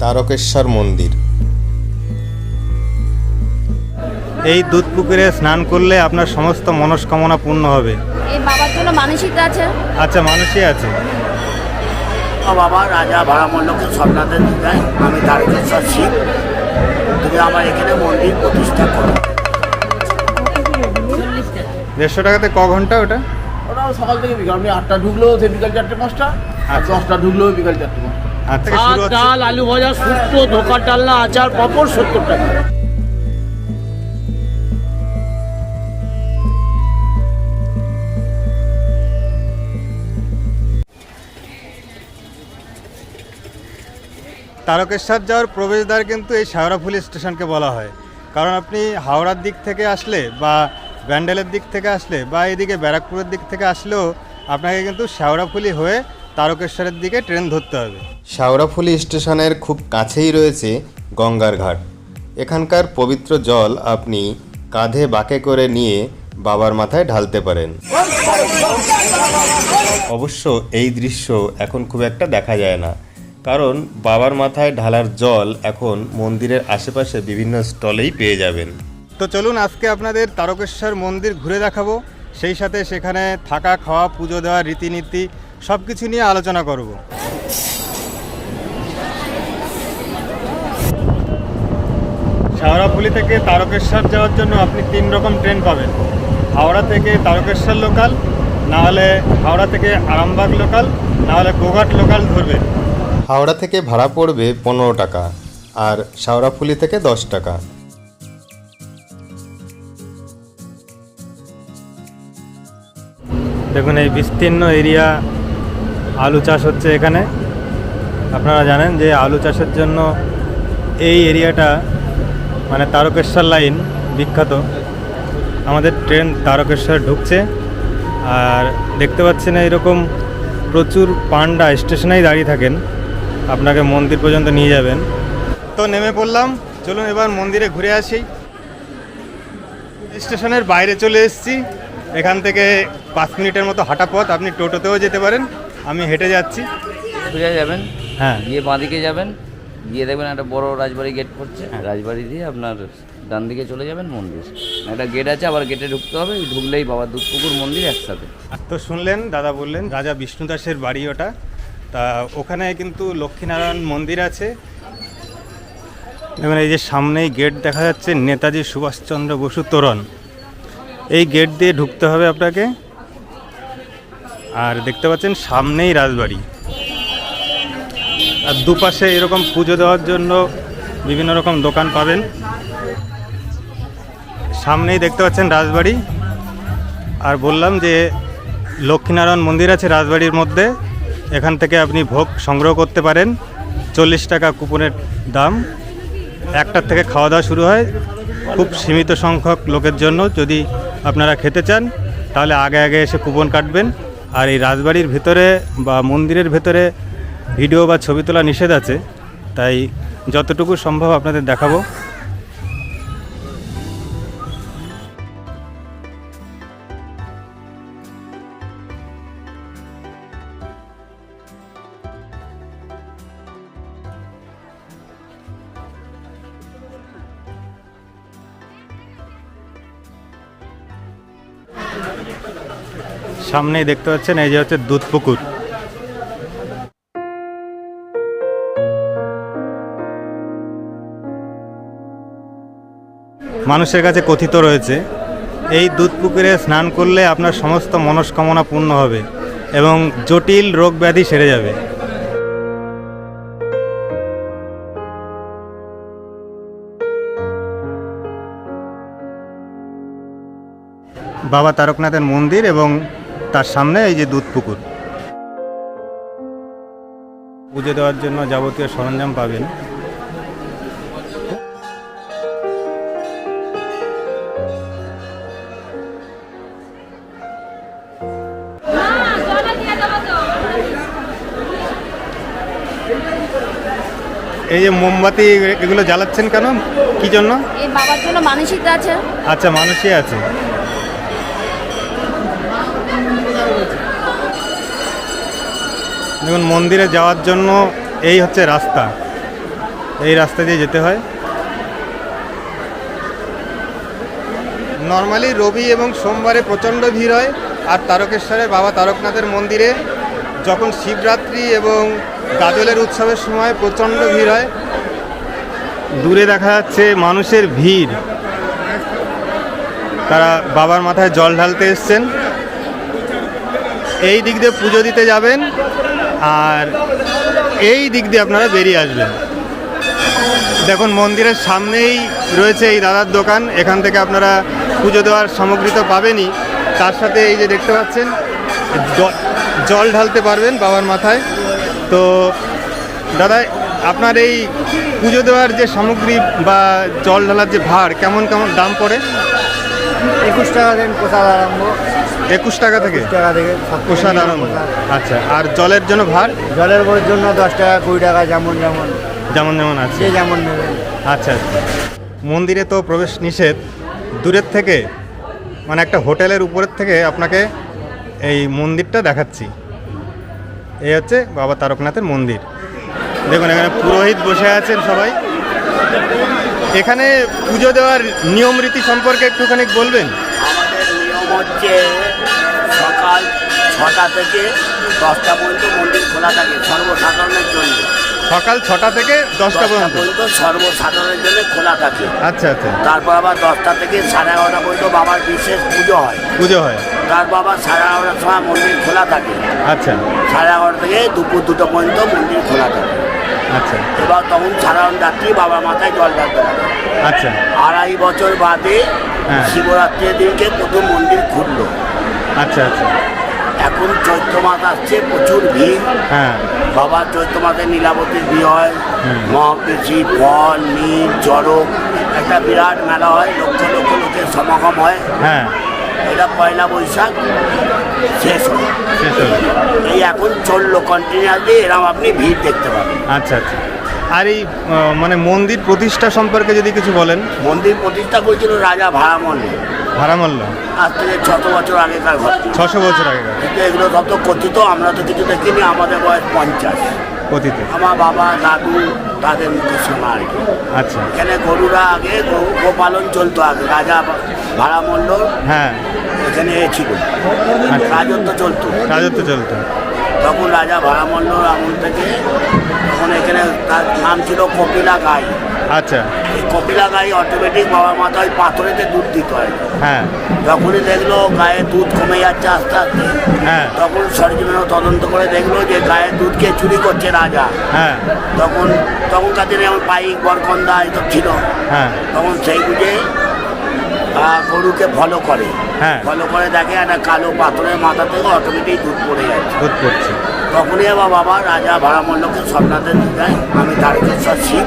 তারকেশ্বর মন্দির। এই দুধ পুকুরে স্নান করলে আপনার সমস্ত মনস্কামনা পূর্ণ হবে। এই বাবার জন্য মানসিক আছে? আচ্ছা মানুষই আছে। বাবা রাজা ভাড়ামণ্ডকে স্বর্ণাতে যায় আমি তারকেশ্বর শিব তুমি আমার এখানে মন্দির প্রতিষ্ঠা করো। দেড়শো টাকাতে ক ঘণ্টা ওটা? ওরাও সকাল থেকে বিকাল। আপনি আটটা ঢুকলেও সে বিকাল চারটে পাঁচটা আর আচ্ছা। দশটা ঢুকলেও বিকাল চারটে পাঁচটা। ভাত ডাল আলু ভাজা শুক্তো ধোকা ডালনা আচার পাঁপড় সত্তর টাকা। তারকেশ্বর যাওয়ার প্রবেশদ্বার কিন্তু এই শেওড়াফুলি স্টেশনকে বলা হয়। কারণ আপনি হাওড়ার দিক থেকে আসলে বা ব্যান্ডেলের দিক থেকে আসলে বা এদিকে ব্যারাকপুরের দিক থেকে আসলেও আপনাকে কিন্তু শেওড়াফুলি হয়ে তারকেশ্বরের দিকে ট্রেন ধরতে হবে। শাওরাফুলি স্টেশনের খুব কাছেই রয়েছে গঙ্গার ঘাট। এখানকার পবিত্র জল আপনি কাঁধে বাঁকে করে নিয়ে বাবার মাথায় ঢালতে পারেন। অবশ্য এই দৃশ্য এখন খুব একটা দেখা যায় না। কারণ বাবার মাথায় ঢালার জল এখন মন্দিরের আশেপাশে বিভিন্ন স্টলেই পেয়ে যাবেন। তো চলুন আজকে আপনাদের তারকেশ্বর মন্দির ঘুরে দেখাবো। সেই সাথে সেখানে থাকা খাওয়া পুজো দেওয়া রীতিনীতি সব কিছু নিয়ে আলোচনা করব। শাওড়াফুলি থেকে তারকেশ্বর যাওয়ার জন্য আপনি তিন রকম ট্রেন পাবেন। হাওড়া থেকে তারকেশ্বর লোকাল না হলে হাওড়া থেকে আরামবাগ লোকাল না হলে গোঘাট লোকাল ধরবে। হাওড়া থেকে ভাড়া পড়বে পনেরো টাকা আর শাওরাফুলি থেকে দশ টাকা। দেখুন এই বিস্তীর্ণ এরিয়া আলু চাষ হচ্ছে এখানে। আপনারা জানেন যে আলু চাষের জন্য এই এরিয়াটা মানে তারকেশ্বর লাইন বিখ্যাত। আমাদের ট্রেন তারকেশ্বর ঢুকছে আর দেখতে পাচ্ছেন এরকম প্রচুর পান্ডা স্টেশনেই দাঁড়িয়ে থাকেন। আপনাকে মন্দির পর্যন্ত নিয়ে যাবেন। তো নেমে পড়লাম। চলুন এবার মন্দিরে ঘুরে আসি। স্টেশনের বাইরে চলে এসেছি। এখান থেকে পাঁচ মিনিটের মতো হাঁটা পথ। আপনি টোটোতেও যেতে পারেন। আমি হেঁটে যাচ্ছি। সোজা যাবেন হ্যাঁ। গিয়ে বাঁদিকে যাবেন গিয়ে দেখবেন একটা বড় রাজবাড়ি গেট পড়ছে। রাজবাড়ি দিয়ে আপনার ডান দিকে চলে যাবেন মন্দির। একটা গেট আছে আবার গেটে ঢুকতে হবে ঢুকলেই বাবা দুধপুকুর মন্দির একসাথে। আর তো শুনলেন দাদা বললেন রাজা বিষ্ণুদাসের বাড়ি ওটা। তা ওখানে কিন্তু লক্ষ্মীনারায়ণ মন্দির আছে। দেখুন এই যে সামনেই গেট দেখা যাচ্ছে নেতাজি সুভাষচন্দ্র বসু তোরণ। এই গেট দিয়ে ঢুকতে হবে আপনাকে। আর দেখতে পাচ্ছেন সামনেই রাজবাড়ি। আর দুপাশে এরকম পুজো দেওয়ার জন্য বিভিন্ন রকম দোকান পাবেন। সামনেই দেখতে পাচ্ছেন রাজবাড়ি। আর বললাম যে লক্ষ্মীনারায়ণ মন্দির আছে রাজবাড়ির মধ্যে। এখান থেকে আপনি ভোগ সংগ্রহ করতে পারেন। চল্লিশ টাকা কুপনের দাম। একটার থেকে খাওয়া দাওয়া শুরু হয়। খুব সীমিত সংখ্যক লোকের জন্য যদি আপনারা খেতে চান, তাহলে আগে আগে এসে কুপন কাটবেন। আর এই রাজবাড়ির ভিতরে বা মন্দিরের ভেতরে ভিডিও বা ছবি তোলা নিষেধ আছে। তাই যতটুকু সম্ভব আপনাদের দেখাবো। সামনেই দেখতে পাচ্ছেন, এই যে হচ্ছে দুধ পুকুর। মানুষের কাছে কথিত রয়েছে, এই দুধ পুকুরে স্নান করলে আপনার সমস্ত মনস্কামনা পূর্ণ হবে এবং জটিল রোগ ব্যাধি সেরে যাবে। বাবা তারকনাথের মন্দির এবং তার সামনে এই যে দুধ পুকুর। পুজো দেওয়ার জন্য যাবতীয় সরঞ্জাম পাবেন। এই যে মোমবাতি এগুলো জ্বালাচ্ছেন কেন? কি জন্য? এই বাবার জন্য মানসিক আছে। আচ্ছা মানুষই আছে। দেখুন, মন্দিরে যাওয়ার জন্য এই হচ্ছে রাস্তা। এই রাস্তা দিয়ে যেতে হয়। নর্মালি রবি এবং সোমবারে প্রচণ্ড ভিড় হয়, আর তারকেশ্বরে বাবা তারকনাথের মন্দিরে যখন শিবরাত্রি এবং গাজলের উৎসবের সময় প্রচণ্ড ভিড় হয়, দূরে দেখা যাচ্ছে মানুষের ভিড়। তারা বাবার মাথায় জল ঢালতে এসছেন। এই দিক দিয়ে পুজো দিতে যাবেন। আর এই দিক দিয়ে আপনারা বেরিয়ে আসবেন। দেখুন, মন্দিরের সামনেই রয়েছে এই দাদার দোকান। এখান থেকে আপনারা পুজো দেওয়ার সামগ্রী তো পাবেনই। তার সাথে এই যে দেখতে পাচ্ছেন জল ঢালতে পারবেন বাবার মাথায়। তো দাদা, আপনার এই পুজো দেওয়ার যে সামগ্রী বা জল ঢালার যে ভার, কেমন কেমন দাম পড়ে? একুশ টাকা দেন কোথাও আরম্ভ। একুশ টাকা থেকে? টাকা থেকে প্রসাদ আরম্ভ আচ্ছা আর জলের জন্য ভার? জলের বইয়ের জন্য দশ টাকা কুড়ি টাকা যেমন যেমন। যেমন যেমন আছে যেমন নেবে। আচ্ছা আচ্ছা। মন্দিরে তো প্রবেশ নিষেধ। দূরের থেকে মানে একটা হোটেলের উপরের থেকে আপনাকে এই মন্দিরটা দেখাচ্ছি। এই হচ্ছে বাবা তারকনাথের মন্দির। দেখুন এখানে পুরোহিত বসে আছেন সবাই। এখানে পুজো দেওয়ার নিয়ম রীতি সম্পর্কে একটুখানি বলবেন? আমাদের নিয়ম হচ্ছে ছটা থেকে দশটা পর্যন্ত মন্দির খোলা থাকে সর্বসাধারণের জন্য। সকাল ছটা থেকে দশটা পর্যন্ত? সর্বসাধারণের জন্য খোলা থাকে। আচ্ছা আচ্ছা। তারপর আবার দশটা থেকে সাড়ে এগারোটা পর্যন্ত বাবার বিশেষ পুজো হয়। পুজো হয়। তারপর আবার সাড়ে এগারোটার সময় মন্দির খোলা থাকে। আচ্ছা। সাড়ে এগারোটা থেকে দুপুর দুটো পর্যন্ত মন্দির খোলা থাকে। আচ্ছা। এবার তখন সাধারণ যাত্রী বাবার মাথায় জল ঢালতে পারে আচ্ছা। আড়াই বছর বাদে হ্যাঁ। শিবরাত্রির দিনকে প্রথম মন্দির খুললো। আচ্ছা আচ্ছা। এখন চৈত্র মাস আসছে প্রচুর ভিড়। হ্যাঁ। বাবার চৈত্র মাসে নীলাবতীর বিয়ে হয়। মহাপেশি ফল নীল চরক একটা বিরাট মেলা হয় লক্ষ লক্ষ লোকের সমাগম হয়। হ্যাঁ। এটা পয়লা বৈশাখ শেষ হয় এই এখন চলল কন্টিনিউ এরকম আপনি ভিড় দেখতে পাবেন। আচ্ছা আচ্ছা। আর এই মানে মন্দির প্রতিষ্ঠা সম্পর্কে যদি কিছু বলেন। মন্দির প্রতিষ্ঠা করেছিল রাজা ভাড়ামল্ল ভাড়ামল্ল আজ থেকে শত বছর আগেকার ছশো বছর আগেকার। কিন্তু এগুলো সব তো কথিত আমরা তো কিছু দেখিনি আমাদের বয়স পঞ্চাশ। অতীতে। আমার বাবা দাদু তাদের মুখে শোনা আর কি। আচ্ছা। এখানে গরুরা আগে গোপালন চলতো আগে রাজা ভাড়ামল্ল হ্যাঁ। এখানে ছিল। আচ্ছা। রাজত্ব চলতো। রাজত্ব চলতো। তখন রাজা ভাড়ামল্লর আমল থেকে তখন এখানে তার নাম ছিল কপিলা গাই। আচ্ছা। এই কপিলা গাই অটোমেটিক বাবার মাথায় পাথরেতে দুধ দিতে হয় হ্যাঁ। যখনই দেখল গায়ে দুধ কমে যাচ্ছে আস্তে আস্তে হ্যাঁ। তখন সরজমিনও তদন্ত করে দেখল যে গায়ের দুধকে চুরি করছে রাজা। হ্যাঁ। তখন তখনকার দিনে যেমন পাইক বরকন্দা এসব ছিল। হ্যাঁ। তখন সেই বুঝে গরুকে ফলো করে। হ্যাঁ। ফলো করে দেখে একটা কালো পাথরের মাথা থেকে অটোমেটিক দুধ পড়ে যাচ্ছে দুধ পড়ছে তখনই আবার বাবা রাজা ভাড়ামল্লকে স্বপ্নাতে দেয় আমি তারকেশ্বর শিব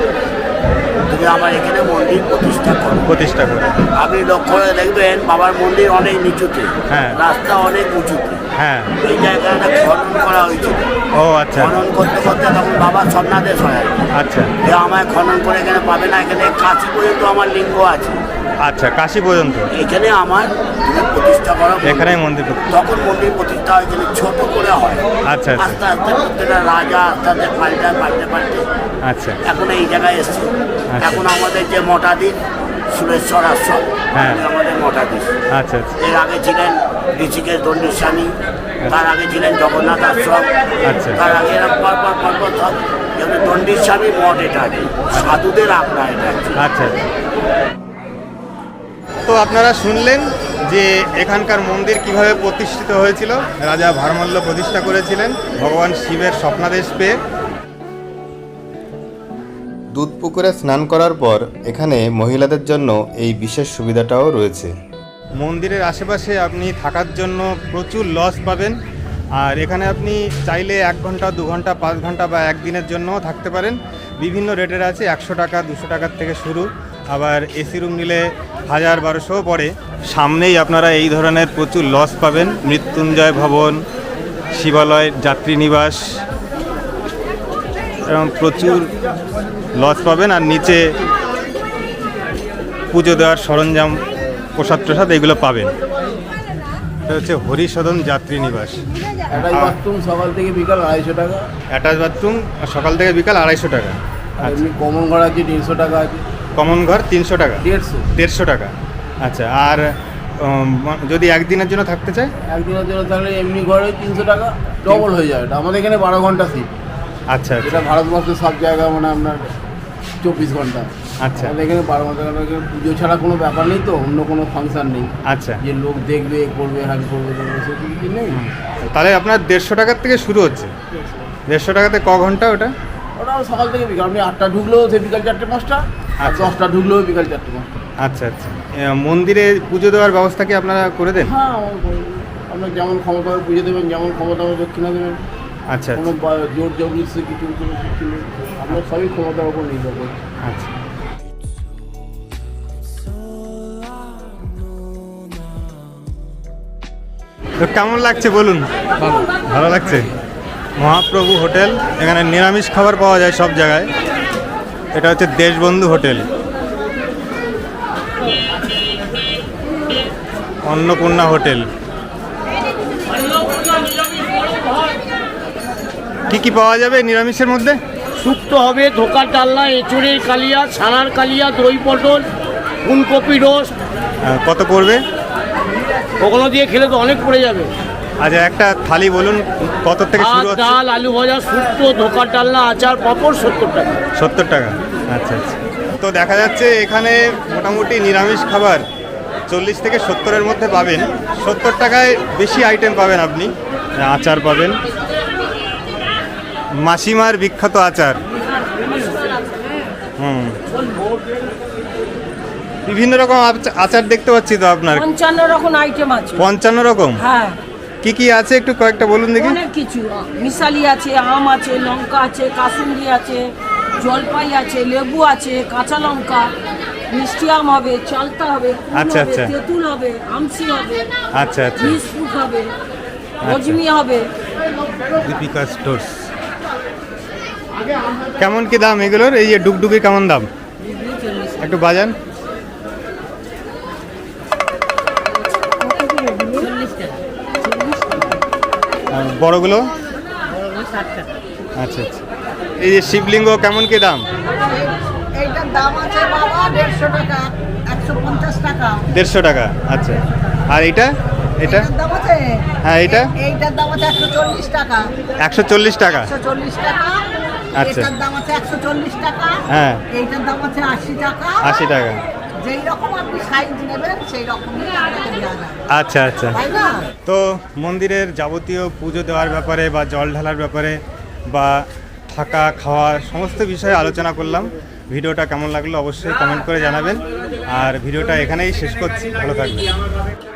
তুমি আমার এখানে মন্দির প্রতিষ্ঠা করো। প্রতিষ্ঠা করে। আপনি লক্ষ্য করে দেখবেন বাবার মন্দির অনেক নিচুতে হ্যাঁ। রাস্তা অনেক উঁচুতে। হ্যাঁ। এই জায়গাটা খনন করা হয়েছিল। ও আচ্ছা। খনন করতে করতে তখন বাবা স্বপ্নাদেশ হয় আচ্ছা। যে আমায় খনন করে এখানে পাবে না এখানে কাশি পর্যন্ত আমার লিঙ্গ আছে। আচ্ছা কাশি পর্যন্ত? এখানে আমার প্রতিষ্ঠা করা। এখানেই মন্দির তখন মন্দির প্রতিষ্ঠা হয়েছিল ছোট করে হয়। আচ্ছা, আচ্ছা। আস্তে আস্তে প্রত্যেকটা রাজা আস্তে আস্তে পাল্টে পাল্টে পাল্টে। আচ্ছা। এখন এই জায়গায় এসছে। এখন আমাদের যে মঠাধীশ সুরেশ্বর আশ্রম হ্যাঁ। আমাদের মঠাধীশ আচ্ছা আচ্ছা। এর আগে ছিলেন ঋষিকেশ দণ্ডীর স্বামী তার আগে ছিলেন জগন্নাথ আশ্রম আচ্ছা। তার আগে এরকম পরপর পরপর সব যেমন দণ্ডীর স্বামী মঠ এটা আছে। সাধুদের আখড়া এটা আচ্ছা তো আপনারা শুনলেন যে এখানকার মন্দির কীভাবে প্রতিষ্ঠিত হয়েছিল। রাজা ভারমল্ল প্রতিষ্ঠা করেছিলেন। ভগবান শিবের স্বপ্নাদেশ পেয়ে। দুধ পুকুরে স্নান করার পর এখানে মহিলাদের জন্য এই বিশেষ সুবিধাটাও রয়েছে। মন্দিরের আশেপাশে আপনি থাকার জন্য প্রচুর লস পাবেন। আর এখানে আপনি চাইলে এক ঘণ্টা, দু ঘণ্টা, পাঁচ ঘণ্টা বা একদিনের জন্যও থাকতে পারেন। বিভিন্ন রেটের আছে, একশো টাকা, দুশো টাকার থেকে শুরু। আবার এসি রুম নিলে হাজার বারোশোও পড়ে। সামনেই আপনারা এই ধরনের প্রচুর লস পাবেন। মৃত্যুঞ্জয় ভবন, শিবালয় যাত্রী নিবাস এরকম প্রচুর লস পাবেন আর নিচে পুজো দেওয়ার সরঞ্জাম প্রসাদ প্রসাদ এগুলো পাবেন। এটা হচ্ছে হরিসদন যাত্রী নিবাস। একটা বাথরুম সকাল থেকে বিকাল আড়াইশো টাকা। অ্যাটাচ বাথরুম সকাল থেকে বিকাল আড়াইশো টাকা। আর কমন ঘর আছে দেড়শো টাকা আছে। কমন ঘর তিনশো টাকা। দেড়শো। দেড়শো টাকা। আচ্ছা আর যদি একদিনের জন্য থাকতে চায়? একদিনের জন্য তাহলে এমনি ঘরে তিনশো টাকা ডবল হয়ে যায়। এটা আমাদের এখানে বারো ঘণ্টা সিট আচ্ছা আচ্ছা। এটা ভারতবর্ষের সব জায়গা মানে আপনার চব্বিশ ঘণ্টা। আচ্ছা। আমাদের এখানে বারো ঘণ্টা পুজো ছাড়া কোনো ব্যাপার নেই তো অন্য কোনো ফাংশন নেই। আচ্ছা। যে লোক দেখবে করবে হ্যান করবে কিছু নেই। তাহলে আপনার দেড়শো টাকার থেকে শুরু হচ্ছে। দেড়শো টাকাতে ক ঘণ্টা ওটা? ওটা সকাল থেকে বিকাল আপনি আটটা ঢুকলেও সে বিকাল চারটে পাঁচটা আর আচ্ছা। দশটা ঢুকলেও বিকাল চারটে পাঁচটা। আচ্ছা আচ্ছা। মন্দিরে পুজো দেওয়ার ব্যবস্থা কি আপনারা করে দেন? হ্যাঁ আমার আপনার যেমন ক্ষমতা পুজো দেবেন যেমন ক্ষমতা দক্ষিণা দেবেন। আচ্ছা কোনো জোর জবরদস্তি কিছু কোনো কিছু নেই সবই ক্ষমতার উপর নির্ভর করছে আচ্ছা। তো কেমন লাগছে বলুন? ভালো লাগছে? মহাপ্রভু হোটেল এখানে নিরামিষ খাবার পাওয়া যায় সব জায়গায়। এটা হচ্ছে দেশবন্ধু হোটেল। অন্নপূর্ণা হোটেল। কি কি পাওয়া যাবে নিরামিষের মধ্যে? শুক্তো হবে ধোকার ডালনা এঁচড়ের কালিয়া ছানার কালিয়া দই পটল ফুলকপি রোস্ট। কত পড়বে? ওগুলো দিয়ে খেলে তো অনেক পড়ে যাবে। আচ্ছা একটা থালি বলুন কত থেকে শুরু হচ্ছে? ডাল আলু ভাজা শুক্তো ধোকার ডালনা আচার পাঁপড় সত্তর টাকা। সত্তর টাকা। আচ্ছা আচ্ছা। তো দেখা যাচ্ছে এখানে মোটামুটি নিরামিষ খাবার চল্লিশ থেকে সত্তরের মধ্যে পাবেন। সত্তর টাকায় বেশি আইটেম পাবেন আপনি আচার পাবেন। মাসিমার বিখ্যাত আচার। হুম। বিভিন্ন রকম আচ- আচার দেখতে পাচ্ছি তো আপনার। পঞ্চান্ন রকম আইটেম আছে। পঞ্চান্ন রকম? হ্যাঁ। কি কি আছে একটু কয়েকটা বলুন দেখি। অনেক কিছু। মিশালি আছে আম আছে লঙ্কা আছে কাসুন্দি আছে জলপাই আছে লেবু আছে কাঁচা লঙ্কা মিষ্টি আম হবে চালতা হবে আচ্ছা, আচ্ছা। তেঁতুল হবে আমসি হবে আচ্ছা আচ্ছা। বিস্কুট হবে হজমি হবে। দীপিকা স্টোর্স কেমন কি দাম এগুলোর? এই যে ডুগডুগি কেমন দাম? একটু বাজান। বড়গুলো? আচ্ছা আচ্ছা। এই যে শিবলিঙ্গ কেমন কি দাম? দেড়শো টাকা আচ্ছা। আর এটা? এটা হ্যাঁ, এইটা? এইটার দাম আছে একশো চল্লিশ টাকা। একশো চল্লিশ টাকা। একশো চল্লিশ টাকা আচ্ছা। এটার দাম আছে একশো চল্লিশ টাকা। হ্যাঁ। এইটার দাম আছে আশি টাকা। আশি টাকা। যেই রকম আপনি সাইজ নেবেন সেই রকমই আচ্ছা আচ্ছা। তো মন্দিরের যাবতীয় পুজো দেওয়ার ব্যাপারে বা জল ঢালার ব্যাপারে বা থাকা খাওয়া সমস্ত বিষয়ে আলোচনা করলাম। ভিডিওটা কেমন লাগল অবশ্যই কমেন্ট করে জানাবেন। আর ভিডিওটা এখানেই শেষ করছি। ভালো থাকবেন।